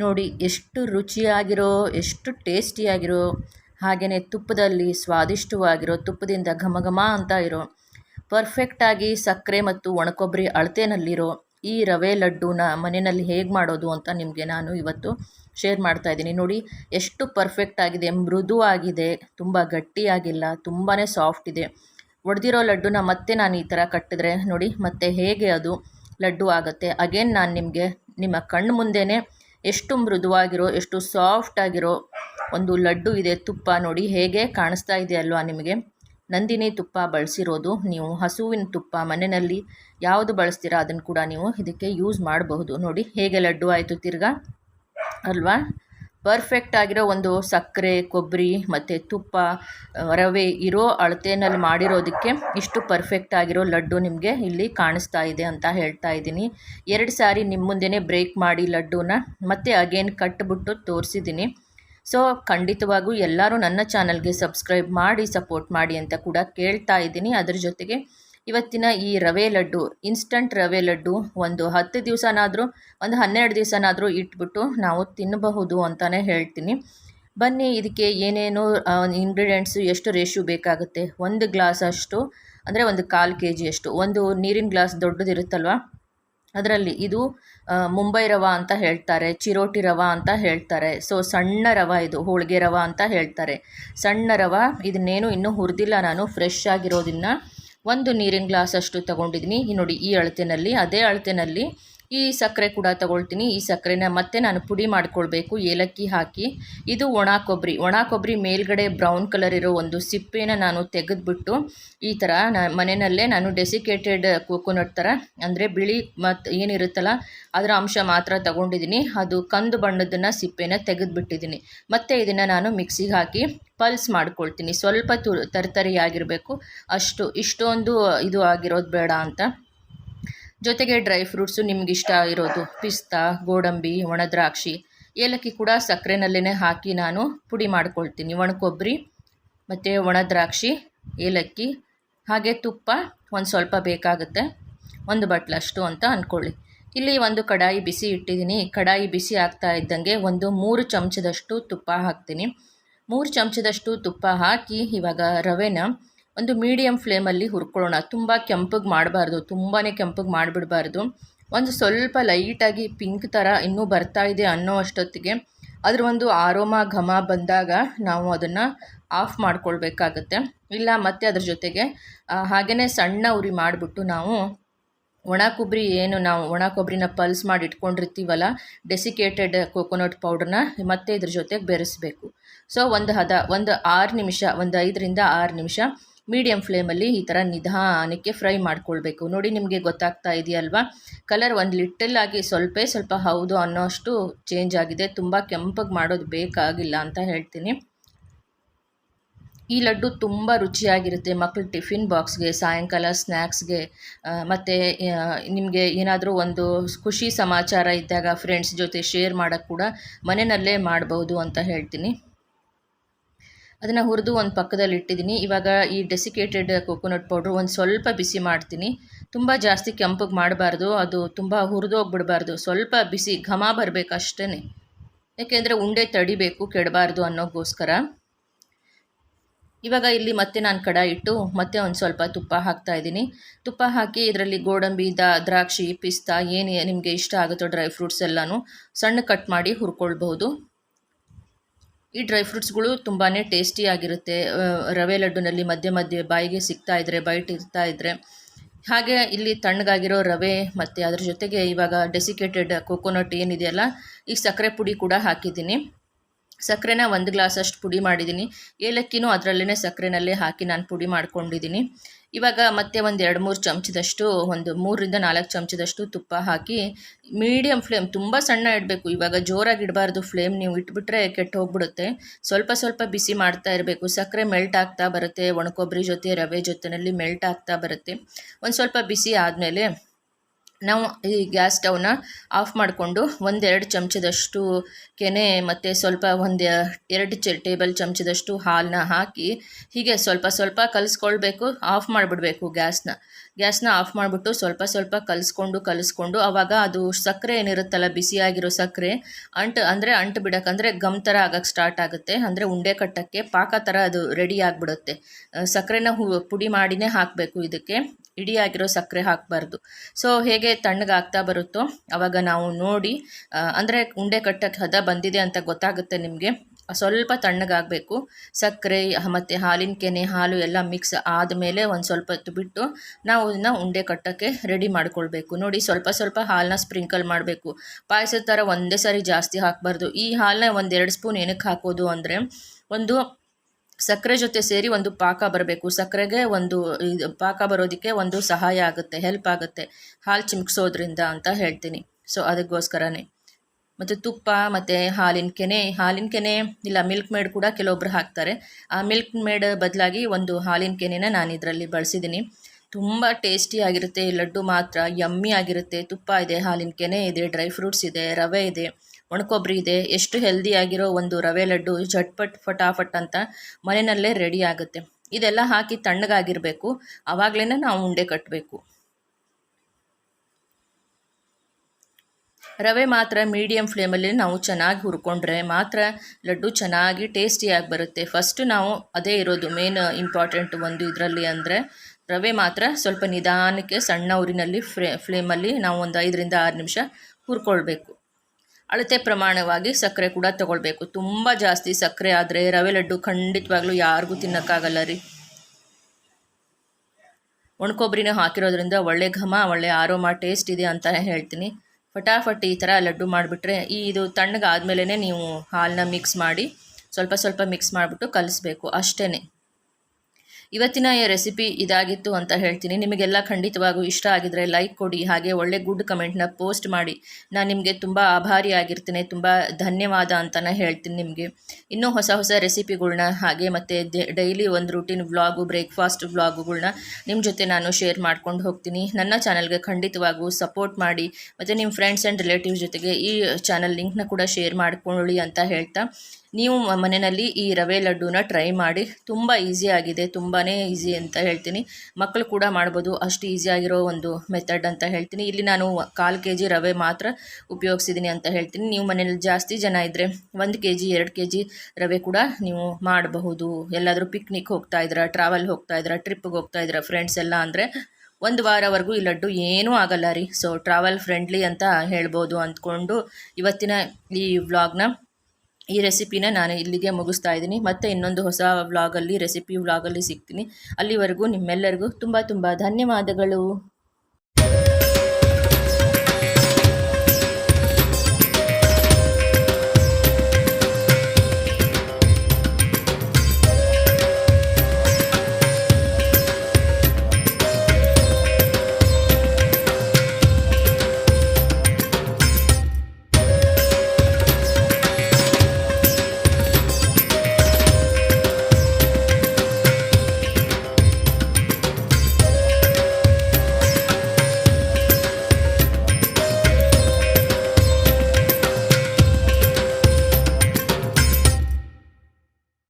ನೋಡಿ ಎಷ್ಟು ರುಚಿಯಾಗಿರೋ, ಎಷ್ಟು ಟೇಸ್ಟಿಯಾಗಿರೋ, ಹಾಗೆಯೇ ತುಪ್ಪದಲ್ಲಿ ಸ್ವಾದಿಷ್ಟವಾಗಿರೋ, ತುಪ್ಪದಿಂದ ಘಮ ಘಮ ಅಂತ ಇರೋ ಪರ್ಫೆಕ್ಟಾಗಿ ಸಕ್ಕರೆ ಮತ್ತು ಒಣಕೊಬ್ಬರಿ ಅಳತೆನಲ್ಲಿರೋ ಈ ರವೆ ಲಡ್ಡೂನ ಮನೆಯಲ್ಲಿ ಹೇಗೆ ಮಾಡೋದು ಅಂತ ನಿಮಗೆ ನಾನು ಇವತ್ತು ಶೇರ್ ಮಾಡ್ತಾ ಇದ್ದೀನಿ. ನೋಡಿ ಎಷ್ಟು ಪರ್ಫೆಕ್ಟ್ ಆಗಿದೆ, ಮೃದುವಾಗಿದೆ, ತುಂಬ ಗಟ್ಟಿಯಾಗಿಲ್ಲ ತುಂಬಾ ಸಾಫ್ಟ್ ಇದೆ. ಒಡೆದಿರೋ ಲಡ್ಡುನ ಮತ್ತೆ ನಾನು ಈ ಥರ ಕಟ್ಟಿದ್ರೆ, ನೋಡಿ ಮತ್ತೆ ಹೇಗೆ ಅದು ಲಡ್ಡು ಆಗುತ್ತೆ. ಅಗೇನ್ ನಾನು ನಿಮಗೆ ನಿಮ್ಮ ಕಣ್ಣು ಮುಂದೆನೇ ಎಷ್ಟು ಮೃದುವಾಗಿರೋ, ಎಷ್ಟು ಸಾಫ್ಟ್ ಆಗಿರೋ ಒಂದು ಲಡ್ಡು ಇದೆ. ತುಪ್ಪ ನೋಡಿ, ಹೇಗೆ ಕಾಣಿಸ್ತಾ ಇದೆ ಅಲ್ವಾ ನಿಮಗೆ? ನಂದಿನಿ ತುಪ್ಪ ಬಳಸಿರೋದು ನೀವು ಹಸುವಿನ ತುಪ್ಪ ಮನೆಯಲ್ಲಿ ಯಾವುದು ಬಳಸ್ತೀರಾ? ಅದನ್ನು ಕೂಡ ನೀವು ಇದಕ್ಕೆ ಯೂಸ್ ಮಾಡಬಹುದು. ನೋಡಿ, ಹೇಗೆ ಲಡ್ಡು ಆಯಿತು ತಿರ್ಗಾ. ಅಲ್ವಾ? ಪರ್ಫೆಕ್ಟ್ ಆಗಿರೋ ಒಂದು ಸಕ್ಕರೆ, ಕೊಬ್ಬರಿ ಮತ್ತು ತುಪ್ಪ ರವೆ ಇರೋ ಅಳತೆನಲ್ಲಿ ಮಾಡಿರೋದಕ್ಕೆ ಇಷ್ಟು ಪರ್ಫೆಕ್ಟ್ ಆಗಿರೋ ಲಡ್ಡು ನಿಮಗೆ ಇಲ್ಲಿ ಕಾಣಿಸ್ತಾ ಇದೆ ಅಂತ ಹೇಳ್ತಾ ಇದ್ದೀನಿ. ಎರಡು ಸಾರಿ ನಿಮ್ಮ ಮುಂದೆನೇ ಬ್ರೇಕ್ ಮಾಡಿ ಲಡ್ಡೂನ ಮತ್ತೆ ಅಗೇನ್ ಕಟ್ಬಿಟ್ಟು ತೋರಿಸಿದ್ದೀನಿ. ಸೊ ಖಂಡಿತವಾಗೂ ಎಲ್ಲರೂ ನನ್ನ ಚಾನಲ್ಗೆ ಸಬ್ಸ್ಕ್ರೈಬ್ ಮಾಡಿ ಸಪೋರ್ಟ್ ಮಾಡಿ ಅಂತ ಕೂಡ ಕೇಳ್ತಾ ಇದ್ದೀನಿ. ಅದರ ಜೊತೆಗೆ ಇವತ್ತಿನ ಈ ರವೆ ಲಡ್ಡು ಇನ್ಸ್ಟಂಟ್ ರವೆ ಲಡ್ಡು ಒಂದು ಹತ್ತು ದಿವಸನಾದರೂ, ಒಂದು ಹನ್ನೆರಡು ದಿವಸನಾದರೂ ಇಟ್ಬಿಟ್ಟು ನಾವು ತಿನ್ನಬಹುದು ಅಂತಲೇ ಹೇಳ್ತೀನಿ. ಬನ್ನಿ, ಇದಕ್ಕೆ ಏನೇನು ಇಂಗ್ರೀಡಿಯೆಂಟ್ಸು ಎಷ್ಟು ರೇಷು ಬೇಕಾಗುತ್ತೆ? ಒಂದು ಗ್ಲಾಸ್ ಅಷ್ಟು, ಅಂದರೆ ಒಂದು ಕಾಲು ಕೆ ಜಿಯಷ್ಟು ಒಂದು ನೀರಿನ ಗ್ಲಾಸ್ ದೊಡ್ಡದಿರುತ್ತಲ್ವ? ಅದರಲ್ಲಿ ಇದು ಮುಂಬೈ ರವ ಅಂತ ಹೇಳ್ತಾರೆ, ಚಿರೋಟಿ ರವ ಅಂತ ಹೇಳ್ತಾರೆ. ಸೊ ಸಣ್ಣ ರವ ಇದು, ಹೋಳಿಗೆ ರವ ಅಂತ ಹೇಳ್ತಾರೆ. ಸಣ್ಣ ರವ, ಇದನ್ನೇನು ಇನ್ನೂ ಹುರಿದಿಲ್ಲ ನಾನು ಫ್ರೆಶ್ ಆಗಿರೋದನ್ನ. ಒಂದು ನೀರಿನ ಗ್ಲಾಸ್ ಅಷ್ಟು ತೊಗೊಂಡಿದ್ದೀನಿ. ಈ ನೋಡಿ ಈ ಅಳತೆನಲ್ಲಿ ಅದೇ ಅಳತೆನಲ್ಲಿ ಈ ಸಕ್ಕರೆ ಕೂಡ ತಗೊಳ್ತೀನಿ. ಈ ಸಕ್ಕರೆನ ಮತ್ತೆ ನಾನು ಪುಡಿ ಮಾಡ್ಕೊಳ್ಬೇಕು. ಏಲಕ್ಕಿ ಹಾಕಿ. ಇದು ಒಣ ಕೊಬ್ಬರಿ ಒಣ ಕೊಬ್ಬರಿ ಮೇಲ್ಗಡೆ ಬ್ರೌನ್ ಕಲರ್ ಇರೋ ಒಂದು ಸಿಪ್ಪೆನ ನಾನು ತೆಗೆದುಬಿಟ್ಟು ಈ ಥರ ನ ಮನೆಯಲ್ಲೇ ನಾನು ಡೆಸಿಕೇಟೆಡ್ ಕೋಕೋನಟ್ ಥರ ಅಂದರೆ ಬಿಳಿ ಮತ್ತು ಏನಿರುತ್ತಲ್ಲ ಅದರ ಅಂಶ ಮಾತ್ರ ತಗೊಂಡಿದ್ದೀನಿ. ಅದು ಕಂದು ಬಣ್ಣದನ್ನು ಸಿಪ್ಪೆನ ತೆಗೆದುಬಿಟ್ಟಿದ್ದೀನಿ. ಮತ್ತು ಇದನ್ನು ನಾನು ಮಿಕ್ಸಿಗೆ ಹಾಕಿ ಪಲ್ಸ್ ಮಾಡ್ಕೊಳ್ತೀನಿ. ಸ್ವಲ್ಪ ತು ತರ್ತರಿಯಾಗಿರಬೇಕು. ಅಷ್ಟು ಇಷ್ಟೊಂದು ಇದು ಆಗಿರೋದು ಬೇಡ ಅಂತ. ಜೊತೆಗೆ ಡ್ರೈ ಫ್ರೂಟ್ಸು ನಿಮ್ಗೆ ಇಷ್ಟ ಇರೋದು ಪಿಸ್ತಾ, ಗೋಡಂಬಿ, ಒಣದ್ರಾಕ್ಷಿ, ಏಲಕ್ಕಿ ಕೂಡ ಸಕ್ಕರೆನಲ್ಲೇ ಹಾಕಿ ನಾನು ಪುಡಿ ಮಾಡ್ಕೊಳ್ತೀನಿ. ಒಣ ಕೊಬ್ಬರಿ ಮತ್ತು ಒಣ ದ್ರಾಕ್ಷಿ ಏಲಕ್ಕಿ, ಹಾಗೆ ತುಪ್ಪ ಒಂದು ಸ್ವಲ್ಪ ಬೇಕಾಗುತ್ತೆ. ಒಂದು ಬಟ್ಲಷ್ಟು ಅಂತ ಅಂದ್ಕೊಳ್ಳಿ ಇಲ್ಲಿ ಒಂದು ಕಡಾಯಿ ಬಿಸಿ ಇಟ್ಟಿದ್ದೀನಿ. ಕಡಾಯಿ ಬಿಸಿ ಆಗ್ತಾ ಇದ್ದಂಗೆ ಒಂದು ಮೂರು ಚಮಚದಷ್ಟು ತುಪ್ಪ ಹಾಕ್ತೀನಿ. ಮೂರು ಚಮಚದಷ್ಟು ತುಪ್ಪ ಹಾಕಿ ಇವಾಗ ರವೆನ ಒಂದು ಮೀಡಿಯಮ್ ಫ್ಲೇಮಲ್ಲಿ ಹುರ್ಕೊಳ್ಳೋಣ. ತುಂಬ ಕೆಂಪಗೆ ಮಾಡಬಾರ್ದು. ತುಂಬಾ ಕೆಂಪಗೆ ಮಾಡಿಬಿಡಬಾರ್ದು. ಒಂದು ಸ್ವಲ್ಪ ಲೈಟಾಗಿ ಪಿಂಕ್ ಥರ ಇನ್ನೂ ಬರ್ತಾ ಇದೆ ಅನ್ನೋ ಅಷ್ಟೊತ್ತಿಗೆ ಅದ್ರ ಒಂದು ಆರೋಮ ಘಮ ಬಂದಾಗ ನಾವು ಅದನ್ನು ಆಫ್ ಮಾಡ್ಕೊಳ್ಬೇಕಾಗತ್ತೆ. ಇಲ್ಲ ಮತ್ತೆ ಅದ್ರ ಜೊತೆಗೆ ಹಾಗೆಯೇ ಸಣ್ಣ ಉರಿ ಮಾಡಿಬಿಟ್ಟು ನಾವು ಒಣ ಕೊಬ್ಬರಿ ಏನು ನಾವು ಒಣ ಕೊಬ್ಬರಿನ ಪಲ್ಸ್ ಮಾಡಿ ಇಟ್ಕೊಂಡಿರ್ತೀವಲ್ಲ ಡೆಸಿಕೇಟೆಡ್ ಕೋಕೋನಟ್ ಪೌಡ್ರನ್ನ ಮತ್ತೆ ಇದ್ರ ಜೊತೆಗೆ ಬೆರೆಸಬೇಕು. ಸೊ ಒಂದು ಹದ, ಒಂದು ಆರು ನಿಮಿಷ, ಒಂದು ಐದರಿಂದ ಆರು ನಿಮಿಷ ಮೀಡಿಯಮ್ ಫ್ಲೇಮಲ್ಲಿ ಈ ಥರ ನಿಧಾನಕ್ಕೆ ಫ್ರೈ ಮಾಡ್ಕೊಳ್ಬೇಕು. ನೋಡಿ, ನಿಮಗೆ ಗೊತ್ತಾಗ್ತಾ ಇದೆಯಲ್ವಾ? ಕಲರ್ ಒಂದು ಲಿಟಲ್ ಆಗಿ ಸ್ವಲ್ಪ ಸ್ವಲ್ಪ ಹೌದು ಅನ್ನೋ ಅಷ್ಟು ಚೇಂಜ್ ಆಗಿದೆ. ತುಂಬ ಕೆಂಪಗೆ ಮಾಡೋದು ಬೇಕಾಗಿಲ್ಲ ಅಂತ ಹೇಳ್ತೀನಿ. ಈ ಲಡ್ಡು ತುಂಬ ರುಚಿಯಾಗಿರುತ್ತೆ. ಮಕ್ಕಳು ಟಿಫಿನ್ ಬಾಕ್ಸ್ಗೆ, ಸಾಯಂಕಾಲ ಸ್ನ್ಯಾಕ್ಸ್ಗೆ ಮತ್ತು ನಿಮಗೆ ಏನಾದರೂ ಒಂದು ಖುಷಿ ಸಮಾಚಾರ ಇದ್ದಾಗ ಫ್ರೆಂಡ್ಸ್ ಜೊತೆ ಶೇರ್ ಮಾಡೋಕ್ಕೆ ಕೂಡ ಮನೆಯಲ್ಲೇ ಮಾಡ್ಬೋದು ಅಂತ ಹೇಳ್ತೀನಿ. ಅದನ್ನು ಹುರಿದು ಒಂದು ಪಕ್ಕದಲ್ಲಿ ಇಟ್ಟಿದ್ದೀನಿ ಇವಾಗ ಈ ಡೆಸಿಕೇಟೆಡ್ ಕೊಕೊನಟ್ ಪೌಡ್ರ್ ಒಂದು ಸ್ವಲ್ಪ ಬಿಸಿ ಮಾಡ್ತೀನಿ. ತುಂಬ ಜಾಸ್ತಿ ಕೆಂಪಗೆ ಮಾಡಬಾರ್ದು. ಅದು ತುಂಬ ಹುರಿದೋಗ್ಬಿಡಬಾರ್ದು ಸ್ವಲ್ಪ ಬಿಸಿ, ಘಮ ಬರಬೇಕು ಅಷ್ಟೇ ಯಾಕೆಂದರೆ ಉಂಡೆ ತಡಿಬೇಕು, ಕೆಡಬಾರ್ದು ಅನ್ನೋಕ್ಕೋಸ್ಕರ. ಇವಾಗ ಇಲ್ಲಿ ಮತ್ತೆ ನಾನು ಕಡಾಯಿ ಇಟ್ಟು ಮತ್ತೆ ಒಂದು ಸ್ವಲ್ಪ ತುಪ್ಪ ಹಾಕ್ತಾ ಇದ್ದೀನಿ. ತುಪ್ಪ ಹಾಕಿ ಇದರಲ್ಲಿ ಗೋಡಂಬಿ, ದ, ದ್ರಾಕ್ಷಿ, ಪಿಸ್ತಾ, ಏನು ನಿಮಗೆ ಇಷ್ಟ ಆಗುತ್ತೋ ಡ್ರೈ ಫ್ರೂಟ್ಸ್ ಎಲ್ಲನೂ ಸಣ್ಣ ಕಟ್ ಮಾಡಿ ಹುರ್ಕೊಳ್ಬಹುದು. ಈ ಡ್ರೈ ಫ್ರೂಟ್ಸ್ಗಳು ತುಂಬಾ ಟೇಸ್ಟಿಯಾಗಿರುತ್ತೆ ರವೆ ಲಡ್ಡುನಲ್ಲಿ ಮಧ್ಯೆ ಮಧ್ಯೆ ಬಾಯಿಗೆ ಸಿಗ್ತಾ ಇದ್ದರೆ ಬೈಟ್ ಇರ್ತಾ ಇದ್ದರೆ ಹಾಗೆ ಇಲ್ಲಿ ತಣ್ಣಗಾಗಿರೋ ರವೆ ಮತ್ತು ಅದ್ರ ಜೊತೆಗೆ ಇವಾಗ ಡೆಸಿಕೇಟೆಡ್ ಕೋಕೋನಟ್ ಏನಿದೆಯಲ್ಲ, ಈ ಸಕ್ಕರೆ ಪುಡಿ ಕೂಡ ಹಾಕಿದ್ದೀನಿ. ಸಕ್ಕರೆನ ಒಂದು ಗ್ಲಾಸಷ್ಟು ಪುಡಿ ಮಾಡಿದ್ದೀನಿ ಏಲಕ್ಕಿನೂ ಅದರಲ್ಲೇ ಸಕ್ಕರೆನಲ್ಲೇ ಹಾಕಿ ನಾನು ಪುಡಿ ಮಾಡ್ಕೊಂಡಿದ್ದೀನಿ ಇವಾಗ ಮತ್ತೆ ಒಂದು ಎರಡು ಮೂರು ಚಮಚದಷ್ಟು, ಒಂದು ಮೂರರಿಂದ ನಾಲ್ಕು ಚಮಚದಷ್ಟು ತುಪ್ಪ ಹಾಕಿ ಮೀಡಿಯಮ್ ಫ್ಲೇಮ್ ತುಂಬ ಸಣ್ಣ ಇಡಬೇಕು. ಇವಾಗ ಜೋರಾಗಿ ಇಡಬಾರ್ದು ಫ್ಲೇಮ್ ನೀವು ಇಟ್ಬಿಟ್ರೆ ಕೆಟ್ಟು ಹೋಗ್ಬಿಡುತ್ತೆ. ಸ್ವಲ್ಪ ಸ್ವಲ್ಪ ಬಿಸಿ ಮಾಡ್ತಾ ಇರಬೇಕು. ಸಕ್ಕರೆ ಮೆಲ್ಟ್ ಆಗ್ತಾ ಬರುತ್ತೆ. ಒಣಕೊಬ್ಬರಿ ಜೊತೆ ರವೆ ಜೊತೆಯಲ್ಲಿ ಮೆಲ್ಟ್ ಆಗ್ತಾ ಬರುತ್ತೆ. ಒಂದು ಸ್ವಲ್ಪ ಬಿಸಿ ಆದಮೇಲೆ ನಾವು ಈ ಗ್ಯಾಸ್ ಸ್ಟವ್ನ ಆಫ್ ಮಾಡಿಕೊಂಡು ಒಂದೆರಡು ಚಮಚದಷ್ಟು ಕೆನೆ ಮತ್ತು ಸ್ವಲ್ಪ ಒಂದು ಎರಡು ಚ ಟೇಬಲ್ ಚಮಚದಷ್ಟು ಹಾಲನ್ನ ಹಾಕಿ ಹೀಗೆ ಸ್ವಲ್ಪ ಸ್ವಲ್ಪ ಕಲಿಸ್ಕೊಳ್ಬೇಕು ಆಫ್ ಮಾಡಿಬಿಡ್ಬೇಕು ಗ್ಯಾಸ್ನ ಗ್ಯಾಸ್ನ ಆಫ್ ಮಾಡಿಬಿಟ್ಟು ಸ್ವಲ್ಪ ಸ್ವಲ್ಪ ಕಲಿಸ್ಕೊಂಡು ಕಲಿಸ್ಕೊಂಡು ಆವಾಗ ಅದು ಸಕ್ಕರೆ ಏನಿರುತ್ತಲ್ಲ, ಬಿಸಿಯಾಗಿರೋ ಸಕ್ಕರೆ ಅಂಟು, ಅಂದರೆ ಅಂಟು ಬಿಡೋಕ್ಕಂದರೆ ಗಮ್ ಥರ ಆಗಕ್ಕೆ ಸ್ಟಾರ್ಟ್ ಆಗುತ್ತೆ. ಅಂದರೆ ಉಂಡೆ ಕಟ್ಟಕ್ಕೆ ಪಾಕ ಥರ ಅದು ರೆಡಿ ಆಗಿಬಿಡುತ್ತೆ. ಸಕ್ಕರೆನ ಹು, ಪುಡಿ ಮಾಡಿನೇ ಹಾಕಬೇಕು ಇದಕ್ಕೆ. ಇಡಿಯಾಗಿರೋ ಸಕ್ಕರೆ ಹಾಕಬಾರ್ದು. ಸೊ ಹೇಗೆ ತಣ್ಣಗಾಗ್ತಾ ಬರುತ್ತೋ ಆವಾಗ ನಾವು ನೋಡಿ ಅಂದರೆ ಉಂಡೆ ಕಟ್ಟಕ್ಕೆ ಹದ ಬಂದಿದೆ ಅಂತ ಗೊತ್ತಾಗುತ್ತೆ ನಿಮಗೆ. ಸ್ವಲ್ಪ ತಣ್ಣಗಾಗಬೇಕು. ಸಕ್ಕರೆ ಮತ್ತು ಹಾಲಿನ ಕೆನೆ, ಹಾಲು ಎಲ್ಲ ಮಿಕ್ಸ್ ಆದಮೇಲೆ ಒಂದು ಸ್ವಲ್ಪ ಹೊತ್ತು ಬಿಟ್ಟು ನಾವು ಇದನ್ನ ಉಂಡೆ ಕಟ್ಟೋಕ್ಕೆ ರೆಡಿ ಮಾಡ್ಕೊಳ್ಬೇಕು. ನೋಡಿ, ಸ್ವಲ್ಪ ಸ್ವಲ್ಪ ಹಾಲನ್ನ ಸ್ಪ್ರಿಂಕಲ್ ಮಾಡಬೇಕು. ಪಾಯಸದ ಥರ ಒಂದೇ ಸಾರಿ ಜಾಸ್ತಿ ಹಾಕಬಾರ್ದು. ಈ ಹಾಲನ್ನ ಒಂದೆರಡು ಸ್ಪೂನ್ ಏನಕ್ಕೆ ಹಾಕೋದು ಅಂದರೆ ಒಂದು ಸಕ್ಕರೆ ಜೊತೆ ಸೇರಿ ಒಂದು ಪಾಕ ಬರಬೇಕು. ಸಕ್ಕರೆಗೆ ಒಂದು ಪಾಕ ಬರೋದಕ್ಕೆ ಒಂದು ಸಹಾಯ ಆಗುತ್ತೆ ಹೆಲ್ಪ್ ಆಗುತ್ತೆ. ಹಾಲು ಚಿಮ್ಕಿಸೋದ್ರಿಂದ ಅಂತ ಹೇಳ್ತೀನಿ. ಸೊ ಅದಕ್ಕೋಸ್ಕರನೇ. ಮತ್ತು ತುಪ್ಪ, ಮತ್ತು ಹಾಲಿನ ಕೆನೆ. ಹಾಲಿನ ಕೆನೆ, ಇಲ್ಲ ಮಿಲ್ಕ್ ಮೇಡ್ ಕೂಡ ಕೆಲವೊಬ್ಬರು ಹಾಕ್ತಾರೆ. ಆ ಮಿಲ್ಕ್ ಮೇಡ್ ಬದಲಾಗಿ ಒಂದು ಹಾಲಿನ ಕೆನೆನ ನಾನು ಇದರಲ್ಲಿ ಬಳಸಿದ್ದೀನಿ. ತುಂಬ ಟೇಸ್ಟಿಯಾಗಿರುತ್ತೆ ಈ ಲಡ್ಡು ಮಾತ್ರ ಯಮ್ಮಿ ಆಗಿರುತ್ತೆ. ತುಪ್ಪ ಇದೆ, ಹಾಲಿನ ಕೆನೆ ಇದೆ ಡ್ರೈ ಫ್ರೂಟ್ಸ್ ಇದೆ, ರವೆ ಇದೆ. ಒಣಕೊಬ್ಬರಿ ಇದೆ ಎಷ್ಟು ಹೆಲ್ದಿಯಾಗಿರೋ ಒಂದು ರವೆ ಲಡ್ಡು ಝಟ್ಪಟ್ ಫಟಾಫಟ್ ಅಂತ ಮನೆಯಲ್ಲೇ ರೆಡಿ ಆಗುತ್ತೆ. ಇದೆಲ್ಲ ಹಾಕಿ ತಣ್ಣಗಾಗಿರಬೇಕು. ಆವಾಗಲೇ ನಾವು ಉಂಡೆ ಕಟ್ಟಬೇಕು ರವೆ ಮಾತ್ರ ಮೀಡಿಯಮ್ ಫ್ಲೇಮಲ್ಲಿ ನಾವು ಚೆನ್ನಾಗಿ ಹುರ್ಕೊಂಡ್ರೆ ಮಾತ್ರ ಲಡ್ಡು ಚೆನ್ನಾಗಿ ಟೇಸ್ಟಿಯಾಗಿ ಬರುತ್ತೆ. ಫಸ್ಟು ನಾವು ಅದೇ ಇರೋದು ಮೇನ್ ಇಂಪಾರ್ಟೆಂಟ್ ಒಂದು ಇದರಲ್ಲಿ ಅಂದರೆ ರವೆ ಮಾತ್ರ ಸ್ವಲ್ಪ ನಿಧಾನಕ್ಕೆ ಸಣ್ಣ ಊರಿನಲ್ಲಿ ಫ್ಲೇಮಲ್ಲಿ ನಾವು ಒಂದು ಐದರಿಂದ ಆರು ನಿಮಿಷ ಹುರ್ಕೊಳ್ಬೇಕು. ಅಳತೆ ಪ್ರಮಾಣವಾಗಿ ಸಕ್ಕರೆ ಕೂಡ ತಗೊಳ್ಬೇಕು. ತುಂಬ ಜಾಸ್ತಿ ಸಕ್ಕರೆ ಆದರೆ ರವೆ ಲಡ್ಡು ಖಂಡಿತವಾಗ್ಲೂ ಯಾರಿಗೂ ತಿನ್ನೋಕ್ಕಾಗಲ್ಲ ರೀ. ಒಣಕೊಬ್ಬರಿನ ಹಾಕಿರೋದ್ರಿಂದ ಒಳ್ಳೆ ಘಮ, ಒಳ್ಳೆ ಆರೋಮ ಟೇಸ್ಟ್ ಇದೆ ಅಂತ ಹೇಳ್ತೀನಿ. ಫಟಾಫಟ್ ಈ ಥರ ಲಡ್ಡು ಮಾಡಿಬಿಟ್ರೆ ಈ ಇದು ತಣ್ಣಗಾದ್ಮೇಲೆ ನೀವು ಹಾಲನ್ನ ಮಿಕ್ಸ್ ಮಾಡಿ ಸ್ವಲ್ಪ ಸ್ವಲ್ಪ ಮಿಕ್ಸ್ ಮಾಡಿಬಿಟ್ಟು ಕಲಿಸ್ಬೇಕು ಅಷ್ಟೇ ಇವತ್ತಿನ ರೆಸಿಪಿ ಇದಾಗಿತ್ತು ಅಂತ ಹೇಳ್ತೀನಿ. ನಿಮಗೆಲ್ಲ ಖಂಡಿತವಾಗೂ ಇಷ್ಟ ಆಗಿದ್ರೆ ಲೈಕ್ ಕೊಡಿ, ಹಾಗೆ ಒಳ್ಳೆ ಗುಡ್ ಕಮೆಂಟ್ನ ಪೋಸ್ಟ್ ಮಾಡಿ. ನಾನು ನಿಮಗೆ ತುಂಬ ಆಭಾರಿಯಾಗಿರ್ತೀನಿ ತುಂಬ ಧನ್ಯವಾದ ಅಂತಲೇ ಹೇಳ್ತೀನಿ ನಿಮಗೆ. ಇನ್ನೂ ಹೊಸ ಹೊಸ ರೆಸಿಪಿಗಳನ್ನ ಹಾಗೆ ಮತ್ತು ಡೈಲಿ ಒಂದು ರೂಟೀನ್ ವ್ಲಾಗು ಬ್ರೇಕ್ಫಾಸ್ಟ್ ವ್ಲಾಗುಗಳನ್ನ ನಿಮ್ಮ ಜೊತೆ ನಾನು ಶೇರ್ ಮಾಡ್ಕೊಂಡು ಹೋಗ್ತೀನಿ. ನನ್ನ ಚಾನಲ್ಗೆ ಖಂಡಿತವಾಗೂ ಸಪೋರ್ಟ್ ಮಾಡಿ. ಮತ್ತು ನಿಮ್ಮ ಫ್ರೆಂಡ್ಸ್ ಆ್ಯಂಡ್ ರಿಲೇಟಿವ್ಸ್ ಜೊತೆಗೆ ಈ ಚಾನಲ್ ಲಿಂಕ್ನ ಕೂಡ ಶೇರ್ ಮಾಡ್ಕೊಳ್ಳಿ ಅಂತ ಹೇಳ್ತಾ. ನೀವು ಮನೆಯಲ್ಲಿ ಈ ರವೆ ಲಡ್ಡುನ ಟ್ರೈ ಮಾಡಿ, ತುಂಬ ಆಗಿದೆ ತುಂಬಾ ಈಸಿ ಅಂತ ಹೇಳ್ತೀನಿ. ಮಕ್ಕಳು ಕೂಡ ಮಾಡ್ಬೋದು, ಅಷ್ಟು ಈಸಿಯಾಗಿರೋ ಒಂದು ಮೆಥಡ್ ಅಂತ ಹೇಳ್ತೀನಿ. ಇಲ್ಲಿ ನಾನು ಕಾಲು ಕೆ ಜಿ ರವೆ ಮಾತ್ರ ಉಪಯೋಗಿಸಿದ್ದೀನಿ ಅಂತ ಹೇಳ್ತೀನಿ. ನೀವು ಮನೇಲಿ ಜಾಸ್ತಿ ಜನ ಇದ್ದರೆ ಒಂದು ಕೆ ಜಿ ಎರಡು ಕೆ ರವೆ ಕೂಡ ನೀವು ಮಾಡಬಹುದು. ಎಲ್ಲಾದರೂ ಪಿಕ್ನಿಕ್ ಹೋಗ್ತಾ ಇದ್ದೀರಾ ಟ್ರಾವೆಲ್ ಹೋಗ್ತಾ ಇದ್ದೀರಾ ಟ್ರಿಪ್ಗೆ ಹೋಗ್ತಾ ಇದ್ದೀರಾ ಫ್ರೆಂಡ್ಸ್ ಎಲ್ಲ ಅಂದರೆ ಒಂದು ವಾರವರೆಗೂ ಈ ಲಡ್ಡು ಏನೂ ಆಗಲ್ಲ ರೀ. ಸೊ ಟ್ರಾವೆಲ್ ಫ್ರೆಂಡ್ಲಿ ಅಂತ ಹೇಳ್ಬೋದು ಅಂದ್ಕೊಂಡು ಇವತ್ತಿನ ಈ ವ್ಲಾಗ್ನ ಈ ರೆಸಿಪಿನ ನಾನು ಇಲ್ಲಿಗೆ ಮುಗಿಸ್ತಾ ಇದ್ದೀನಿ. ಮತ್ತೆ ಇನ್ನೊಂದು ಹೊಸ ವ್ಲಾಗಲ್ಲಿ ರೆಸಿಪಿ ವ್ಲಾಗಲ್ಲಿ ಸಿಗ್ತೀನಿ. ಅಲ್ಲಿವರೆಗೂ ನಿಮ್ಮೆಲ್ಲರಿಗೂ ತುಂಬ ತುಂಬ ಧನ್ಯವಾದಗಳು.